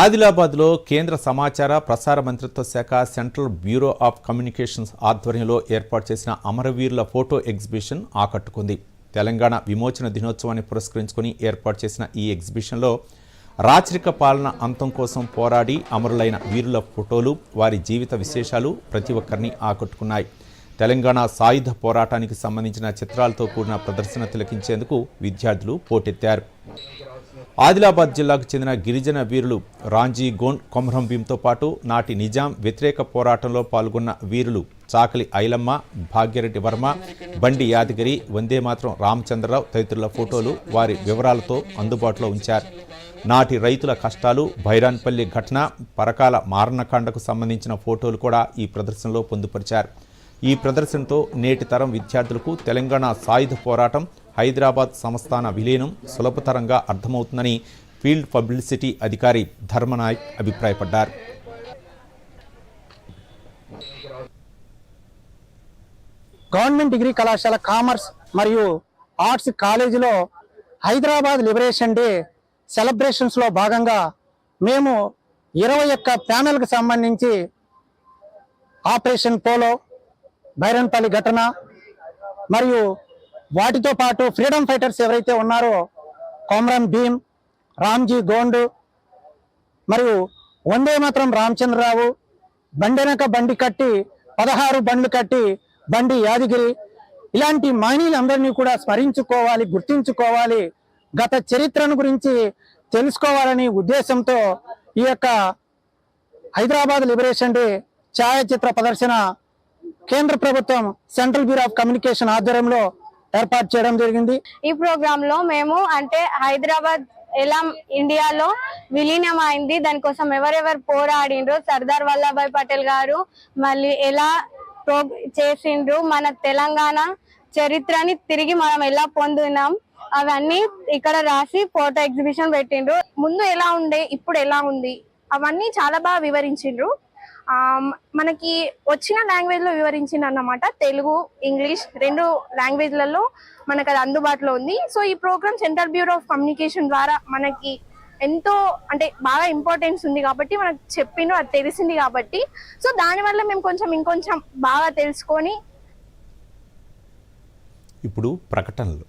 ఆదిలాబాద్లో కేంద్ర సమాచార ప్రసార మంత్రిత్వ శాఖ సెంట్రల్ బ్యూరో ఆఫ్ కమ్యూనికేషన్స్ ఆధ్వర్యంలో ఏర్పాటు చేసిన అమరవీరుల ఫోటో ఎగ్జిబిషన్ ఆకట్టుకుంది. తెలంగాణ విమోచన దినోత్సవాన్ని పురస్కరించుకొని ఏర్పాటు చేసిన ఈ ఎగ్జిబిషన్లో రాచరిక పాలన అంతం కోసం పోరాడి అమరులైన వీరుల ఫోటోలు వారి జీవిత విశేషాలు ప్రతి ఒక్కరిని ఆకట్టుకున్నాయి. తెలంగాణ సాయుధ పోరాటానికి సంబంధించిన చిత్రాలతో కూడిన ప్రదర్శన తిలకించేందుకు విద్యార్థులు పోటెత్తారు. ఆదిలాబాద్ జిల్లాకు చెందిన గిరిజన వీరులు రాంజీ గోన్ కొమరం భీంతో పాటు నాటి నిజాం వ్యతిరేక పోరాటంలో పాల్గొన్న వీరులు చాకలి ఐలమ్మ భాగ్యరెడ్డి వర్మ బండి యాదగిరి వందే మాత్రం రామచంద్రరావు తదితరుల ఫోటోలు వారి వివరాలతో అందుబాటులో ఉంచారు. నాటి రైతుల కష్టాలు భైరాన్పల్లి ఘటన పరకాల మారణకాండకు సంబంధించిన ఫోటోలు కూడా ఈ ప్రదర్శనలో పొందుపరిచారు. ఈ ప్రదర్శనతో నేటి తరం విద్యార్థులకు తెలంగాణ సాయుధ పోరాటం హైదరాబాద్ సంస్థాన విలీనం సులభతరంగా అర్థమవుతుందని ఫీల్డ్ పబ్లిసిటీ అధికారి ధర్మనాయక్ అభిప్రాయపడ్డారు. గవర్నమెంట్ డిగ్రీ కళాశాల కామర్స్ మరియు ఆర్ట్స్ కాలేజీలో హైదరాబాద్ లిబరేషన్ డే సెలబ్రేషన్స్లో భాగంగా మేము ఇరవై ఒక్క ప్యానల్కి సంబంధించి ఆపరేషన్ పోలో బైరన్పల్లి ఘటన మరియు వాటితో పాటు ఫ్రీడమ్ ఫైటర్స్ ఎవరైతే ఉన్నారో కొమరం భీమ్ రామ్జీ గోండు మరియు వందే మాత్రం రామచంద్రరావు బండెనక బండి కట్టి పదహారు బండ్లు కట్టి బండి యాదగిరి ఇలాంటి మహనీయులందరినీ కూడా స్మరించుకోవాలి గుర్తించుకోవాలి గత చరిత్రను గురించి తెలుసుకోవాలని ఉద్దేశంతో ఈ యొక్క హైదరాబాద్ లిబరేషన్ డే ఛాయాచిత్ర ప్రదర్శన కేంద్ర ప్రభుత్వం సెంట్రల్ బ్యూరో ఆఫ్ కమ్యూనికేషన్ ఆధ్వర్యంలో ఏర్పాటు చేయడం జరిగింది. ఈ ప్రోగ్రామ్లో మేము అంటే హైదరాబాద్ ఎలా ఇండియాలో విలీనం అయింది దానికోసం ఎవరెవరు పోరాడిండ్రు? సర్దార్ వల్లభాయ్ పటేల్ గారు మళ్ళీ ఎలా చేసిండ్రు? మన తెలంగాణ చరిత్రని తిరిగి మనం ఎలా పొందినాం? అవన్నీ ఇక్కడ రాసి ఫోటో ఎగ్జిబిషన్ పెట్టిండ్రు. ముందు ఎలా ఉండే ఇప్పుడు ఎలా ఉంది? అవన్నీ చాలా బాగా వివరించిండ్రు. మనకి వచ్చిన లాంగ్వేజ్లో అన్నమాట తెలుగు ఇంగ్లీష్ రెండు లాంగ్వేజ్లలో మనకు అది అందుబాటులో ఉంది. సో ఈ programme central bureau of communication ద్వారా మనకి ఎంతో అంటే బాగా ఇంపార్టెన్స్ ఉంది కాబట్టి మనకు చెప్పిండ్రు అది తెలిసింది కాబట్టి. సో దానివల్ల మేము కొంచెం ఇంకొంచెం బాగా తెలుసుకొని ఇప్పుడు ప్రకటనలు.